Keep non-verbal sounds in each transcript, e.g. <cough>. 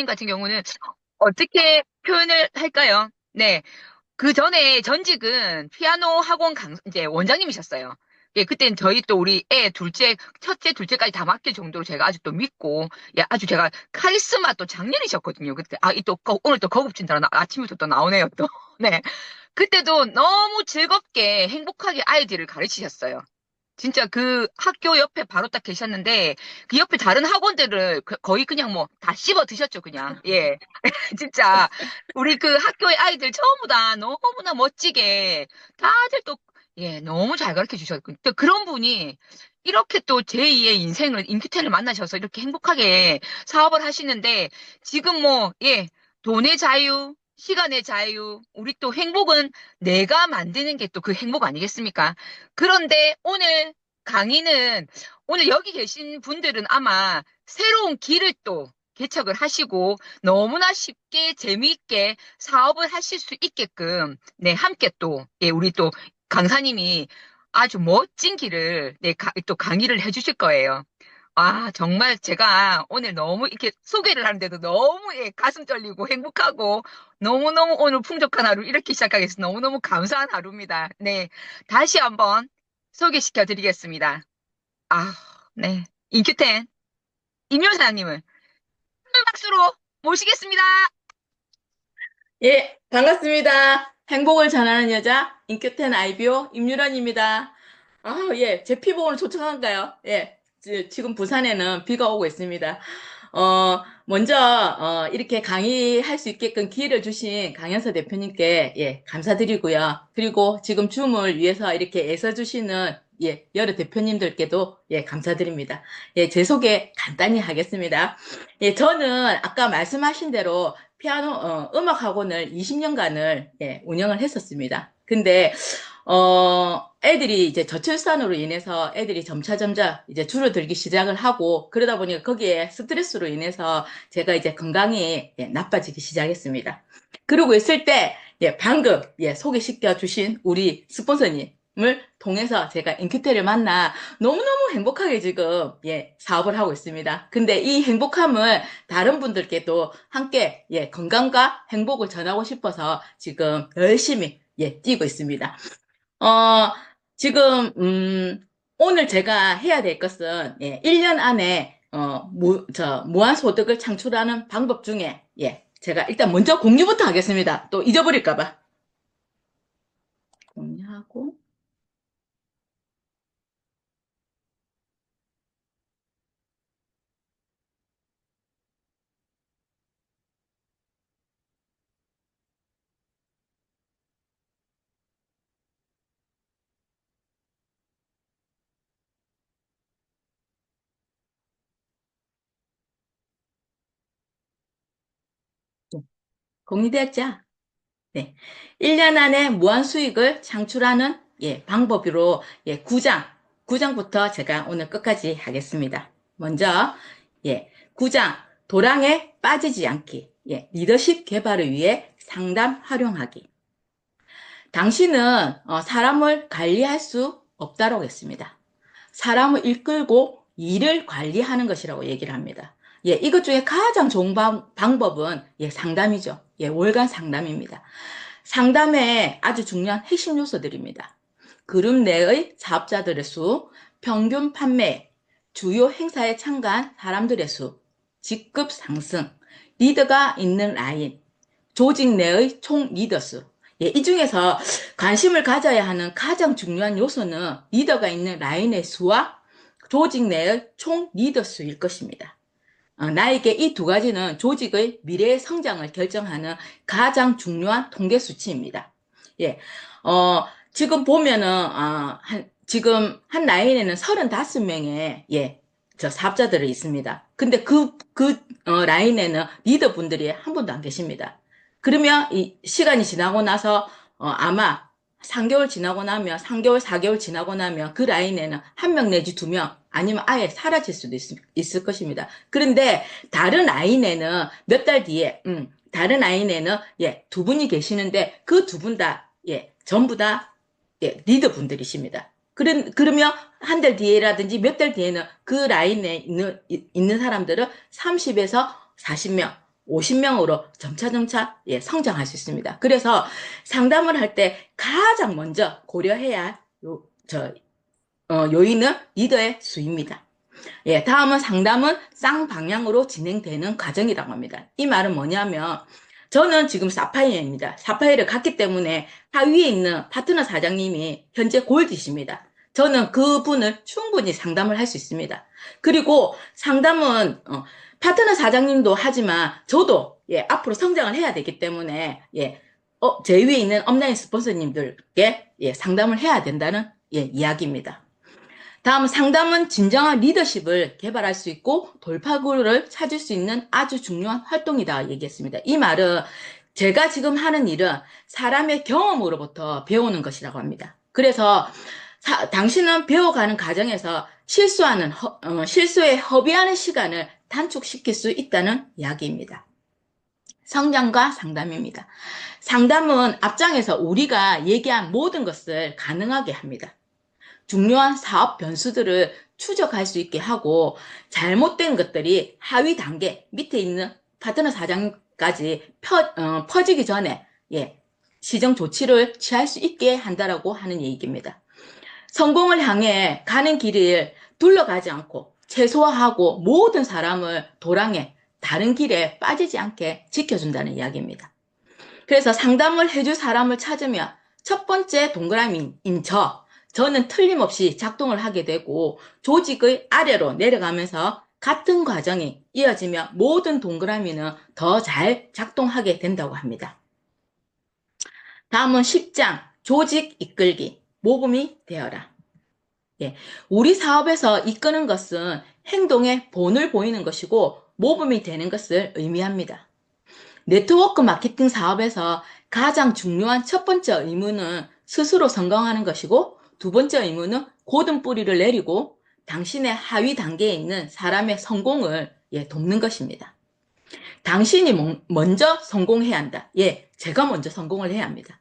강사님 같은 경우는 어떻게 표현을 할까요? 네. 그 전에 전직은 피아노 학원 강, 이제 원장님이셨어요. 예, 그땐 저희 또 우리 애 둘째, 첫째, 둘째까지 다 맡길 정도로 제가 아주 또 믿고, 예, 아주 제가 카리스마 또 장년이셨거든요. 그때, 아, 이 또, 거- 오늘 또 거급진단 아침부터 또 나오네요, 또. <laughs> 네. 그때도 너무 즐겁게 행복하게 아이들을 가르치셨어요. 진짜 그 학교 옆에 바로 딱 계셨는데, 그 옆에 다른 학원들을 그- 거의 그냥 뭐 다 씹어 드셨죠, 그냥. 예. <laughs> 진짜, 우리 그 학교의 아이들 전부 다 너무나 멋지게, 다들 또, 예, 너무 잘 가르쳐 주셨고, 또 그런 분이 이렇게 또 제2의 인생을, 인큐텐을 만나셔서 이렇게 행복하게 사업을 하시는데, 지금 뭐, 예, 돈의 자유, 시간의 자유, 우리 또 행복은 내가 만드는 게 또 그 행복 아니겠습니까? 그런데 오늘 강의는, 오늘 여기 계신 분들은 아마 새로운 길을 또 개척을 하시고, 너무나 쉽게 재미있게 사업을 하실 수 있게끔, 네, 함께 또, 예, 우리 또 강사님이 아주 멋진 길을, 네, 가- 또 강의를 해주실 거예요. 아, 정말 제가 오늘 너무 이렇게 소개를 하는데도 너무 예, 가슴 떨리고 행복하고 너무너무 오늘 풍족한 하루 이렇게 돼서 너무너무 감사한 하루입니다. 네. 다시 한번 소개시켜 드리겠습니다. 아, 네. 인큐텐 임효 사장님을 큰 박수로 모시겠습니다. 예, 반갑습니다. 행복을 전하는 여자, 인큐텐 아이비오 임유란입니다. 아, 예, 제 오늘 초청한가요? 예, 지- 지금 부산에는 비가 오고 있습니다. 어, 먼저, 어, 이렇게 강의할 수 있게끔 기회를 주신 강현서 대표님께, 예, 감사드리고요. 그리고 지금 줌을 위해서 이렇게 애써 주시는, 예, 여러 대표님들께도, 예, 감사드립니다. 예, 제 소개 간단히 하겠습니다. 예, 저는 아까 말씀하신 대로 피아노, 어, 음악 학원을 20년간을, 예, 운영을 했었습니다. 근데, 어, 애들이 이제 저출산으로 인해서 애들이 점차 점차 이제 줄어들기 시작을 하고, 그러다 보니까 거기에 스트레스로 인해서 제가 이제 건강이 예, 나빠지기 시작했습니다. 그러고 있을 때, 예, 방금, 예, 소개시켜 주신 우리 스폰서님을 통해서 제가 인큐테를 만나 너무너무 행복하게 지금, 예, 사업을 하고 있습니다. 근데 이 행복함을 다른 분들께도 함께, 예, 건강과 행복을 전하고 싶어서 지금 열심히, 예, 뛰고 있습니다. 어, 지금, 음, 오늘 제가 해야 될 것은, 예, 1년 안에, 어, 무, 저, 무한소득을 창출하는 방법 중에, 예, 제가 일단 먼저 공유부터 하겠습니다. 또 잊어버릴까봐. 공유하고, 공유되었죠? 네. 1년 안에 무한 수익을 창출하는 예, 방법으로 예, 9장, 9장부터 제가 오늘 끝까지 하겠습니다. 먼저 예, 9장 도랑에 빠지지 않기. 예, 리더십 개발을 위해 상담 활용하기. 당신은 어, 사람을 관리할 수 없다고 했습니다. 사람을 이끌고 일을 관리하는 것이라고 얘기를 합니다. 예, 이것 중에 가장 좋은 방, 방법은 예, 상담이죠. 예, 월간 상담입니다. 상담의 아주 중요한 핵심 요소들입니다. 그룹 내의 사업자들의 수, 평균 판매, 주요 행사에 참가한 사람들의 수, 직급 상승, 리더가 있는 라인, 조직 내의 총 리더 수. 예, 이 중에서 관심을 가져야 하는 가장 중요한 요소는 리더가 있는 라인의 수와 조직 내의 총 리더 수일 것입니다. 어, 나에게 이 두 가지는 조직의 미래의 성장을 결정하는 가장 중요한 통계 수치입니다. 예, 어, 지금 보면은, 어, 한, 지금 한 라인에는 35명의, 예, 저 사업자들이 있습니다. 근데 그, 그, 어, 라인에는 리더분들이 한 분도 안 계십니다. 그러면 이 시간이 지나고 나서, 어, 아마 3개월 지나고 나면, 3개월, 4개월 지나고 나면 그 라인에는 한 명 내지 두 명, 아니면 아예 사라질 수도 있, 있을 것입니다. 그런데 다른 라인에는 몇 달 뒤에, 음, 다른 라인에는, 예, 두 분이 계시는데 그 두 분 다, 예, 전부 다, 예, 리더 분들이십니다. 그런, 그러면 한 달 뒤에라든지 몇 달 뒤에는 그 라인에 있는, 있는 사람들은 30에서 40명, 50명으로 점차점차 예, 성장할 수 있습니다. 그래서 상담을 할 때 가장 먼저 고려해야 할 요, 저, 어, 요인은 리더의 수입니다. 예, 다음은 상담은 쌍방향으로 진행되는 과정이라고 합니다. 이 말은 뭐냐면, 저는 지금 사파이어입니다. 사파이어를 갔기 때문에 하위에 있는 파트너 사장님이 현재 골드이십니다. 저는 그분을 충분히 상담을 할 수 있습니다. 그리고 상담은 어, 파트너 사장님도 하지만 저도 예, 앞으로 성장을 해야 되기 때문에 예, 어, 제 위에 있는 업라인 스폰서님들께 예, 상담을 해야 된다는 예, 이야기입니다. 다음 상담은 진정한 리더십을 개발할 수 있고 돌파구를 찾을 수 있는 아주 중요한 활동이다 얘기했습니다. 이 말은 제가 지금 하는 일은 사람의 경험으로부터 배우는 것이라고 합니다. 그래서 사- 당신은 배워가는 과정에서 실수하는 허- 어, 실수에 허비하는 시간을 단축시킬 수 있다는 이야기입니다. 성장과 상담입니다. 상담은 앞장에서 우리가 얘기한 모든 것을 가능하게 합니다. 중요한 사업 변수들을 추적할 수 있게 하고 잘못된 것들이 하위 단계 밑에 있는 파트너 사장까지 펴, 어, 퍼지기 전에 예, 시정 조치를 취할 수 있게 한다라고 하는 얘기입니다. 성공을 향해 가는 길을 둘러가지 않고 최소화하고 모든 사람을 도랑에 다른 길에 빠지지 않게 지켜준다는 이야기입니다. 그래서 상담을 해줄 사람을 찾으면 첫 번째 동그라미인 저, 저는 틀림없이 작동을 하게 되고 조직의 아래로 내려가면서 같은 과정이 이어지며 모든 동그라미는 더 잘 작동하게 된다고 합니다. 다음은 10장 조직 이끌기 모범이 되어라. 예, 우리 사업에서 이끄는 것은 행동에 본을 보이는 것이고 모범이 되는 것을 의미합니다. 네트워크 마케팅 사업에서 가장 중요한 첫 번째 의무는 스스로 성공하는 것이고 두 번째 의무는 고든 뿌리를 내리고 당신의 하위 단계에 있는 사람의 성공을 예, 돕는 것입니다. 당신이 먼저 성공해야 한다. 예, 제가 먼저 성공을 해야 합니다.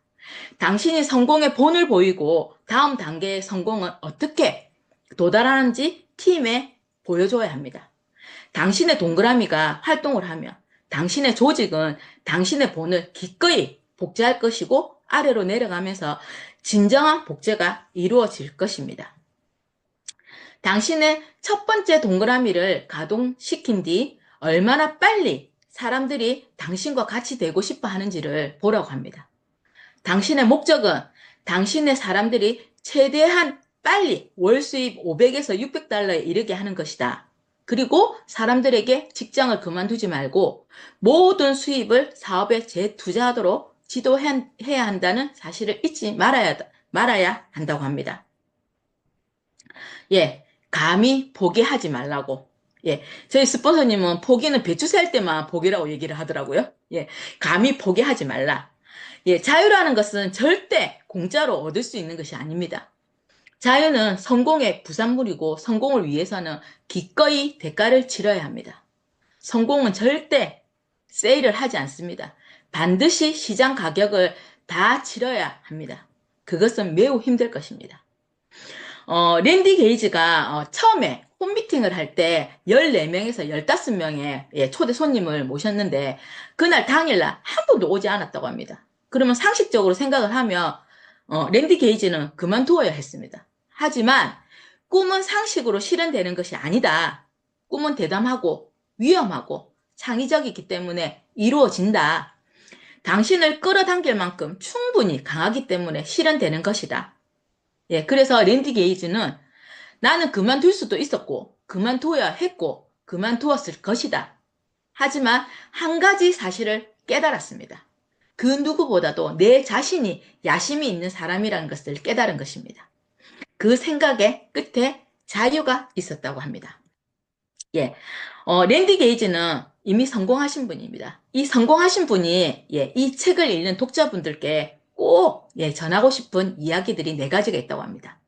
당신이 성공의 본을 보이고 다음 단계의 성공은 어떻게 도달하는지 팀에 보여줘야 합니다. 당신의 동그라미가 활동을 하면 당신의 조직은 당신의 본을 기꺼이 복제할 것이고 아래로 내려가면서 진정한 복제가 이루어질 것입니다. 당신의 첫 번째 동그라미를 가동시킨 뒤 얼마나 빨리 사람들이 당신과 같이 되고 싶어 하는지를 보라고 합니다. 당신의 목적은 당신의 사람들이 최대한 빨리 월 수입 500에서 600달러에 이르게 하는 것이다. 그리고 사람들에게 직장을 그만두지 말고 모든 수입을 사업에 재투자하도록 지도해야 한다는 사실을 잊지 말아야, 말아야 한다고 합니다. 예, 감히 포기하지 말라고. 예, 저희 스폰서님은 포기는 배추 살 때만 포기라고 얘기를 하더라고요. 예, 감히 포기하지 말라. 예, 자유라는 것은 절대 공짜로 얻을 수 있는 것이 아닙니다. 자유는 성공의 부산물이고 성공을 위해서는 기꺼이 대가를 치러야 합니다. 성공은 절대 세일을 하지 않습니다. 반드시 시장 가격을 다 치러야 합니다. 그것은 매우 힘들 것입니다. 어, 랜디 게이지가 어, 처음에 홈미팅을 할 때 14명에서 15명의 예, 초대 손님을 모셨는데 그날 당일날 한 분도 오지 않았다고 합니다. 그러면 상식적으로 생각을 하면 어, 랜디 게이지는 그만두어야 했습니다. 하지만 꿈은 상식으로 실현되는 것이 아니다. 꿈은 대담하고 위험하고 창의적이기 때문에 이루어진다. 당신을 끌어당길 만큼 충분히 강하기 때문에 실현되는 것이다. 예, 그래서 랜디 게이지는 나는 그만둘 수도 있었고, 그만둬야 했고, 그만두었을 것이다. 하지만 한 가지 사실을 깨달았습니다. 그 누구보다도 내 자신이 야심이 있는 사람이라는 것을 깨달은 것입니다. 그 생각의 끝에 자유가 있었다고 합니다. 예, 어, 랜디 게이지는 이미 성공하신 분입니다. 이 성공하신 분이 예, 이 책을 읽는 독자분들께 꼭 예, 전하고 싶은 이야기들이 네 가지가 있다고 합니다.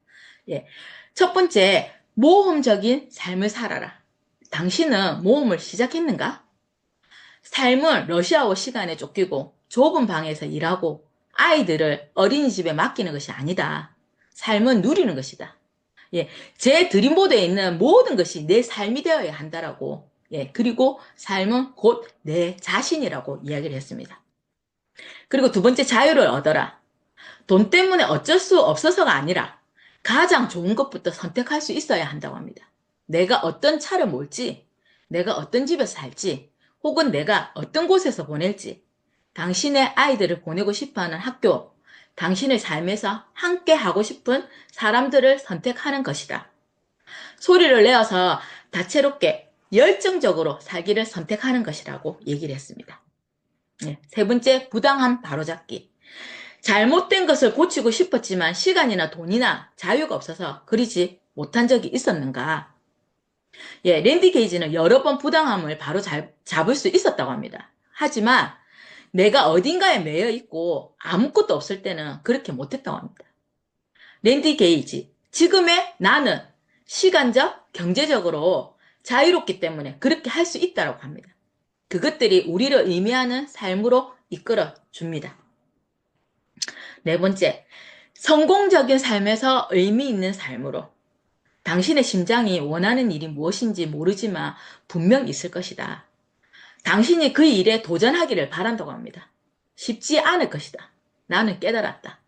예, 첫 번째, 모험적인 삶을 살아라. 당신은 모험을 시작했는가? 삶은 러시아워 시간에 쫓기고 좁은 방에서 일하고 아이들을 어린이집에 맡기는 것이 아니다. 삶은 누리는 것이다. 예, 제 드림보드에 있는 모든 것이 내 삶이 되어야 한다라고 예, 그리고 삶은 곧 내 자신이라고 이야기를 했습니다. 그리고 두 번째 자유를 얻어라. 돈 때문에 어쩔 수 없어서가 아니라 가장 좋은 것부터 선택할 수 있어야 한다고 합니다. 내가 어떤 차를 몰지, 내가 어떤 집에서 살지, 혹은 내가 어떤 곳에서 보낼지, 당신의 아이들을 보내고 싶어 하는 학교, 당신의 삶에서 함께 하고 싶은 사람들을 선택하는 것이다. 소리를 내어서 다채롭게 열정적으로 살기를 선택하는 것이라고 얘기를 했습니다. 네, 세 번째, 부당한 바로잡기. 잘못된 것을 고치고 싶었지만 시간이나 돈이나 자유가 없어서 그리지 못한 적이 있었는가? 예, 랜디 게이지는 여러 번 부당함을 바로 잘, 잡을 수 있었다고 합니다. 하지만 내가 어딘가에 매여 있고 아무것도 없을 때는 그렇게 못했다고 합니다. 랜디 게이지, 지금의 나는 시간적, 경제적으로 자유롭기 때문에 그렇게 할 수 있다고 합니다. 그것들이 우리를 의미하는 삶으로 이끌어 줍니다. 네 번째, 성공적인 삶에서 의미 있는 삶으로. 당신의 심장이 원하는 일이 무엇인지 모르지만 분명 있을 것이다. 당신이 그 일에 도전하기를 바란다고 합니다. 쉽지 않을 것이다. 나는 깨달았다.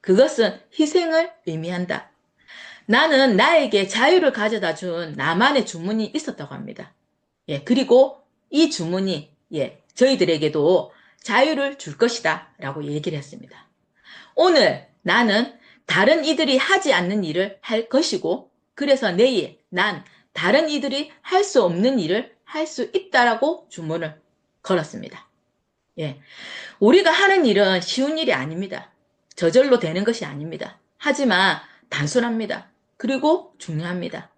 그것은 희생을 의미한다. 나는 나에게 자유를 가져다 준 나만의 주문이 있었다고 합니다. 예, 그리고 이 주문이, 예, 저희들에게도 자유를 줄 것이다. 라고 얘기를 했습니다. 오늘 나는 다른 이들이 하지 않는 일을 할 것이고, 그래서 내일 난 다른 이들이 할 수 없는 일을 할 수 있다라고 주문을 걸었습니다. 예. 우리가 하는 일은 쉬운 일이 아닙니다. 저절로 되는 것이 아닙니다. 하지만 단순합니다. 그리고 중요합니다.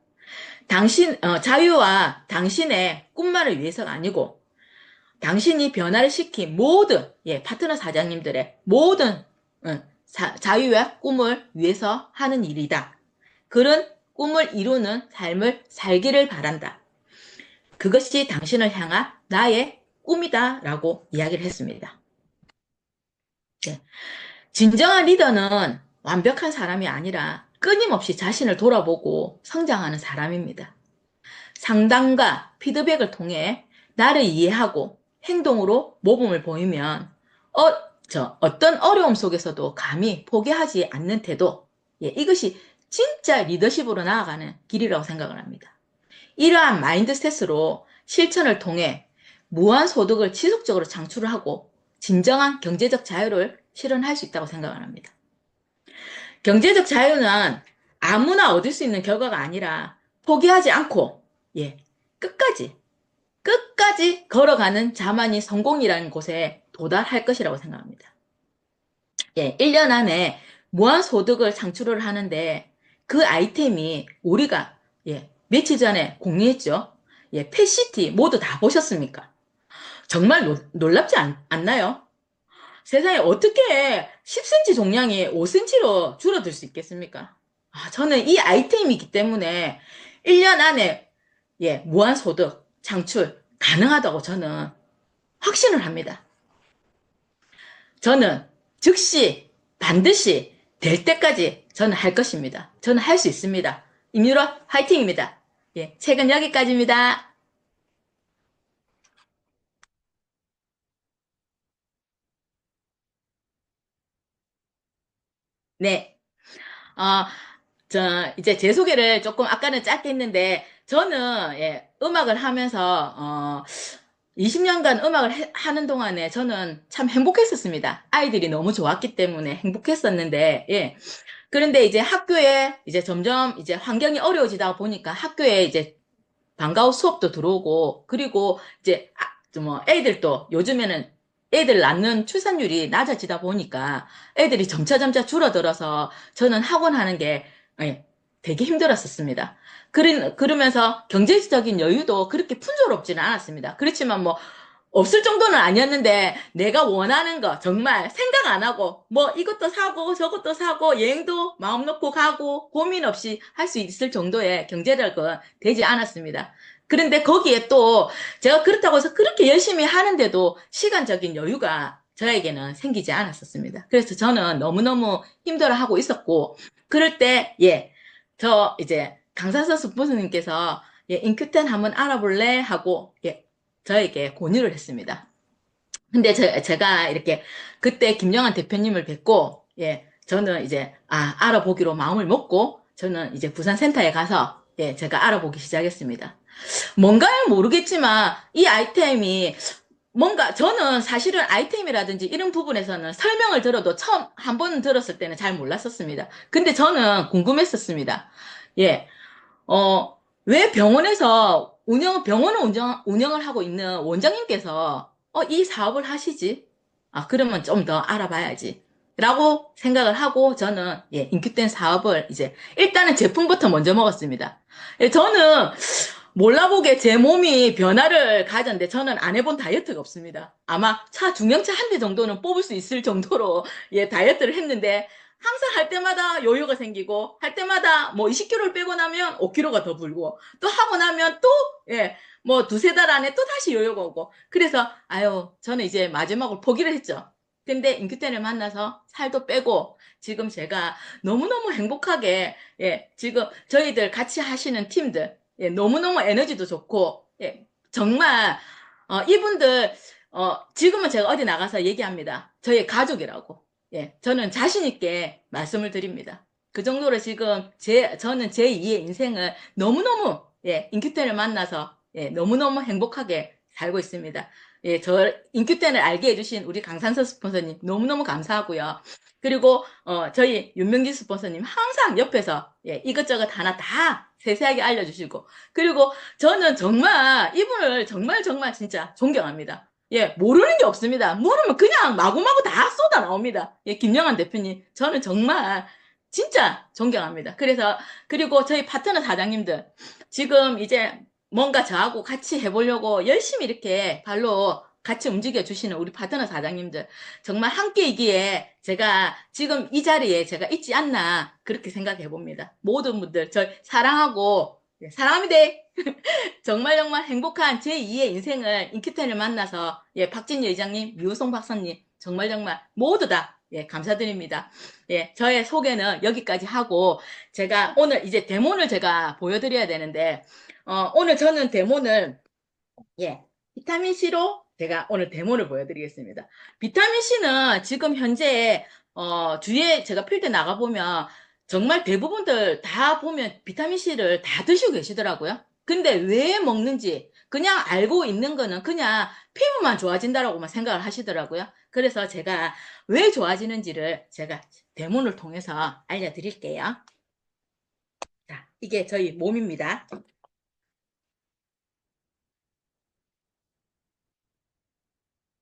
당신, 어, 자유와 당신의 꿈만을 위해서가 아니고, 당신이 변화를 시킨 모든, 예, 파트너 사장님들의 모든, 어, 자, 자유와 꿈을 위해서 하는 일이다. 그런 꿈을 이루는 삶을 살기를 바란다. 그것이 당신을 향한 나의 꿈이다. 라고 이야기를 했습니다. 예. 진정한 리더는 완벽한 사람이 아니라 끊임없이 자신을 돌아보고 성장하는 사람입니다. 상담과 피드백을 통해 나를 이해하고 행동으로 모범을 보이면 어, 저 어떤 어려움 속에서도 감히 포기하지 않는 태도 예, 이것이 진짜 리더십으로 나아가는 길이라고 생각을 합니다. 이러한 마인드셋으로 실천을 통해 무한 소득을 지속적으로 창출을 하고 진정한 경제적 자유를 실현할 수 있다고 생각을 합니다. 경제적 자유는 아무나 얻을 수 있는 결과가 아니라 포기하지 않고 예, 끝까지 끝까지 걸어가는 자만이 성공이라는 곳에 도달할 것이라고 생각합니다. 예, 1년 안에 무한 소득을 창출을 하는데 그 아이템이 우리가 예, 며칠 전에 공유했죠. 예, 펫시티 모두 다 보셨습니까? 정말 노, 놀랍지 않, 않나요? 세상에 어떻게 10cm 종량이 5cm로 줄어들 수 있겠습니까? 아, 저는 이 아이템이기 때문에 1년 안에 예, 무한 소득 창출 가능하다고 저는 확신을 합니다. 저는 즉시 반드시 될 때까지 저는 할 것입니다. 저는 할 수 있습니다. 임유로 화이팅입니다. 예, 책은 여기까지입니다. 네. 어, 저, 이제 제 소개를 조금 아까는 짧게 했는데, 저는, 예, 음악을 하면서, 어, 20년간 음악을 해- 하는 동안에 저는 참 행복했었습니다. 아이들이 너무 좋았기 때문에 행복했었는데, 예. 그런데 이제 학교에 이제 점점 이제 환경이 어려워지다 보니까 학교에 이제 방과후 수업도 들어오고, 그리고 이제, 아, 저 뭐, 애들도 요즘에는 애들 낳는 출산율이 낮아지다 보니까 애들이 점차점차 줄어들어서 저는 학원 하는 게 예, 되게 힘들었었습니다. 그러, 그러면서 경제적인 여유도 그렇게 풍조롭지는 않았습니다. 그렇지만 뭐 없을 정도는 아니었는데 내가 원하는 거 정말 생각 안 하고 뭐 이것도 사고 저것도 사고 여행도 마음 놓고 가고 고민 없이 할 수 있을 정도의 경제력은 되지 않았습니다. 그런데 거기에 또 제가 그렇다고 해서 그렇게 열심히 하는데도 시간적인 여유가 저에게는 생기지 않았었습니다. 그래서 저는 너무너무 힘들어하고 있었고, 그럴 때, 예, 저 이제 강사서 스포츠님께서 예, 인큐텐 한번 알아볼래? 하고, 예, 저에게 권유를 했습니다. 근데 저, 제가 이렇게 그때 김영환 대표님을 뵙고, 예, 저는 이제, 아, 알아보기로 마음을 먹고, 저는 이제 부산센터에 가서, 예, 제가 알아보기 시작했습니다. 뭔가는 모르겠지만, 이 아이템이 뭔가, 저는 사실은 아이템이라든지 이런 부분에서는 설명을 들어도 처음 한 번 들었을 때는 잘 몰랐었습니다. 근데 저는 궁금했었습니다. 예, 어, 왜 병원에서 운영, 병원을 운영, 운영을 하고 있는 원장님께서, 어, 이 사업을 하시지? 아, 그러면 좀 더 알아봐야지. 라고 생각을 하고 저는, 예, 인큐된 사업을 이제, 일단은 제품부터 먼저 먹었습니다. 예, 저는 몰라보게 제 몸이 변화를 가졌는데 저는 안 해본 다이어트가 없습니다. 아마 차 중형차 한 대 정도는 뽑을 수 있을 정도로, 예, 다이어트를 했는데, 항상 할 때마다 요요가 생기고, 할 때마다 뭐 20kg를 빼고 나면 5kg가 더 불고, 또 하고 나면 또, 예, 뭐 두세 달 안에 또 다시 요요가 오고. 그래서, 아유, 저는 이제 마지막으로 포기를 했죠. 근데 인큐텐을 만나서 살도 빼고, 지금 제가 너무너무 행복하게, 예, 지금 저희들 같이 하시는 팀들, 예, 너무너무 에너지도 좋고, 예, 정말, 어, 이분들, 어, 지금은 제가 어디 나가서 얘기합니다. 저희 가족이라고. 예, 저는 자신있게 말씀을 드립니다. 그 정도로 지금 제, 저는 제 2의 인생을 너무너무, 예, 인큐텐을 만나서, 예, 너무너무 행복하게 살고 있습니다. 예, 저, 인큐텐을 알게 해주신 우리 강산서 스폰서님 너무너무 감사하고요. 그리고, 어, 저희 윤명기 스폰서님 항상 옆에서, 예, 이것저것 하나 다 세세하게 알려주시고, 그리고 저는 정말 이분을 정말 정말 진짜 존경합니다. 예, 모르는 게 없습니다. 모르면 그냥 마구마구 다 쏟아 나옵니다. 예, 김영환 대표님. 저는 정말 진짜 존경합니다. 그래서, 그리고 저희 파트너 사장님들. 지금 이제 뭔가 저하고 같이 해보려고 열심히 이렇게 발로 같이 움직여 주시는 우리 파트너 사장님들. 정말 함께이기에 제가 지금 이 자리에 제가 있지 않나 그렇게 생각해 봅니다. 모든 분들 저 사랑하고 예, 사랑합니다. <laughs> 정말 정말 행복한 제 2의 인생을 인큐텐을 만나서 예, 박진희 의장님, 유성 박사님 정말 정말 모두 다 예, 감사드립니다. 예, 저의 소개는 여기까지 하고 제가 오늘 이제 데모를 제가 보여드려야 되는데 어, 오늘 저는 데모를 예, 비타민 C로 제가 오늘 데모를 보여드리겠습니다. 비타민 C는 지금 현재 어, 주위에 제가 필드 나가 보면 정말 대부분들 다 보면 비타민 C를 다 드시고 계시더라고요. 근데 왜 먹는지 그냥 알고 있는 거는 그냥 피부만 좋아진다라고만 생각을 하시더라고요. 그래서 제가 왜 좋아지는지를 제가 데모를 통해서 알려드릴게요. 자, 이게 저희 몸입니다.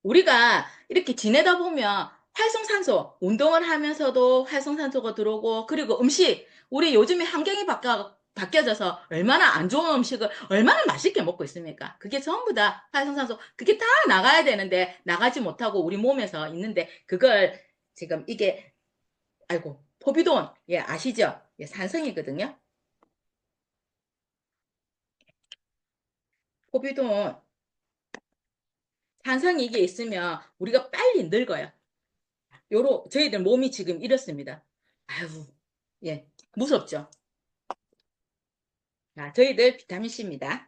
우리가 이렇게 지내다 보면 활성산소, 운동을 하면서도 활성산소가 들어오고, 그리고 음식, 우리 요즘에 환경이 바뀌어, 바뀌어져서 얼마나 안 좋은 음식을 얼마나 맛있게 먹고 있습니까? 그게 전부 다 활성산소, 그게 다 나가야 되는데, 나가지 못하고 우리 몸에서 있는데, 그걸 지금 이게, 아이고, 포비돈, 예, 아시죠? 예, 산성이거든요. 포비돈, 산성이 이게 있으면 우리가 빨리 늙어요. 요로, 저희들 몸이 지금 이렇습니다. 아유, 예, 무섭죠? 자, 저희들 비타민C입니다.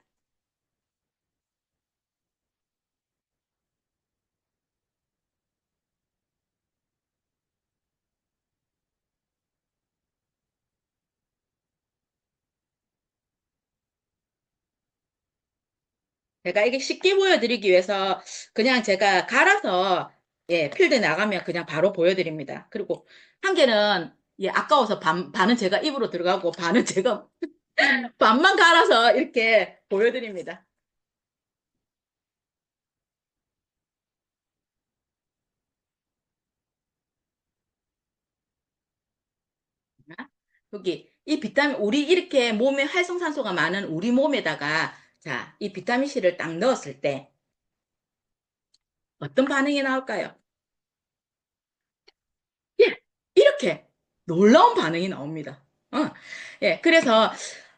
제가 이게 쉽게 보여드리기 위해서 그냥 제가 갈아서 예, 필드 나가면 그냥 바로 보여드립니다. 그리고 한 개는 예, 아까워서 반, 반은 제가 입으로 들어가고 반은 제가 <laughs> 반만 갈아서 이렇게 보여드립니다. 여기 이 비타민 우리 이렇게 몸에 활성산소가 많은 우리 몸에다가 자, 이 비타민 C를 딱 넣었을 때 어떤 반응이 나올까요? 예, 이렇게 놀라운 반응이 나옵니다. 어, 예, 그래서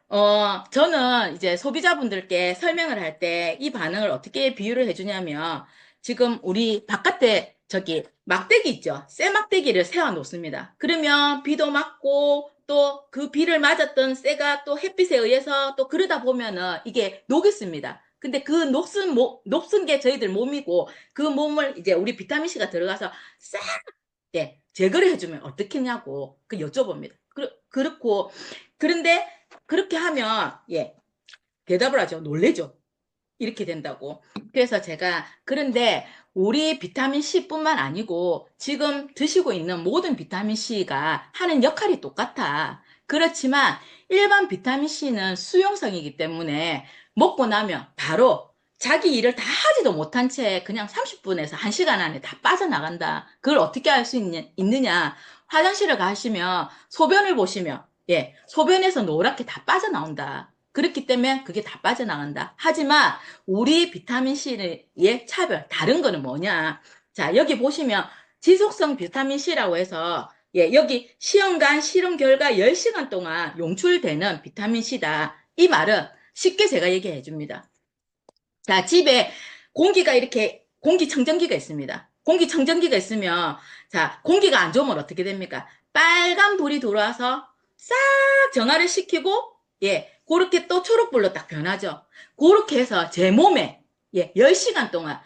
어, 저는 이제 소비자분들께 설명을 할 때 이 반응을 어떻게 비유를 해주냐면 지금 우리 바깥에 저기 막대기 있죠? 쇠 막대기를 세워 놓습니다. 그러면 비도 맞고 또 그 비를 맞았던 쇠가 또 햇빛에 의해서 또 그러다 보면은 이게 녹습니다. 근데 그 녹슨 모, 녹슨 게 저희들 몸이고 그 몸을 이제 우리 비타민 C가 들어가서 싹 예, 제거를 해주면 어떻겠냐고 그 여쭤봅니다. 그, 그렇고 그런데 그렇게 하면 예 대답을 하죠. 놀래죠. 이렇게 된다고. 그래서 제가 그런데 우리 비타민 C뿐만 아니고 지금 드시고 있는 모든 비타민 C가 하는 역할이 똑같아. 그렇지만 일반 비타민 C는 수용성이기 때문에 먹고 나면 바로 자기 일을 다 하지도 못한 채 그냥 30분에서 1시간 안에 다 빠져나간다. 그걸 어떻게 할수 있느냐? 화장실을 가시면 소변을 보시면 예, 소변에서 노랗게 다 빠져나온다. 그렇기 때문에 그게 다 빠져나간다. 하지만 우리 비타민 C의 차별, 다른 거는 뭐냐? 자, 여기 보시면 지속성 비타민 C라고 해서 예, 여기 시험관 실험 결과 10시간 동안 용출되는 비타민 C다. 이 말은 쉽게 제가 얘기해 줍니다. 자, 집에 공기가 이렇게 공기청정기가 있습니다. 공기청정기가 있으면 자, 공기가 안 좋으면 어떻게 됩니까? 빨간 불이 들어와서 싹 정화를 시키고 예, 그렇게 또 초록불로 딱 변하죠. 그렇게 해서 제 몸에 예, 10시간 동안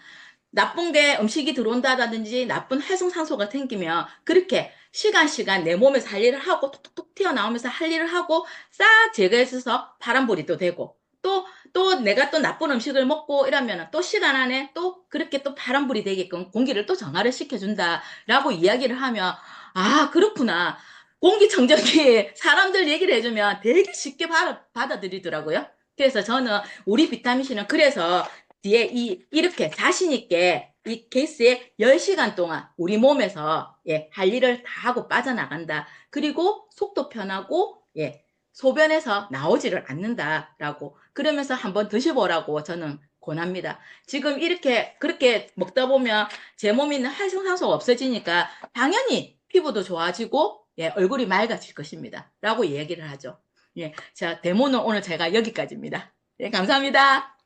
나쁜 게 음식이 들어온다든지 나쁜 활성산소가 생기면 그렇게 시간 시간 내할 일을 하고 톡톡톡 튀어나오면서 할 일을 하고 싹 제거해서 파란불이 또 되고 또 또 내가 또 나쁜 음식을 먹고 이러면 또 시간 안에 또 그렇게 또 파란불이 되게끔 공기를 또 정화를 시켜준다라고 이야기를 하면 아 그렇구나 공기청정기 <laughs> 사람들 얘기를 해주면 되게 쉽게 받아, 받아들이더라고요. 그래서 저는 우리 비타민C는 그래서 뒤에 이, 이렇게 자신있게 이 케이스에 10시간 동안 우리 몸에서 예, 할 일을 다 하고 빠져나간다. 그리고 속도 편하고 예, 소변에서 나오지를 않는다라고 그러면서 한번 드셔보라고 저는 권합니다. 지금 이렇게 그렇게 먹다 보면 제 몸에 있는 활성산소가 없어지니까 당연히 피부도 좋아지고 예, 얼굴이 맑아질 것입니다. 라고 얘기를 하죠. 예, 자, 데모는 오늘 제가 여기까지입니다. 예, 감사합니다.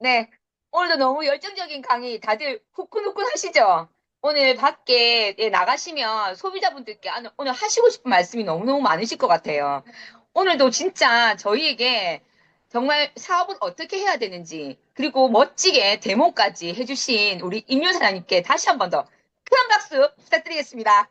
네. 오늘도 너무 열정적인 강의 다들 후끈후끈 하시죠? 오늘 밖에 예, 나가시면 소비자분들께 아, 오늘 하시고 싶은 말씀이 너무너무 많으실 것 같아요. 오늘도 진짜 저희에게 정말 사업은 어떻게 해야 되는지, 그리고 멋지게 데모까지 해주신 우리 임윤 사장님께 다시 한 번 더 큰 박수 부탁드리겠습니다.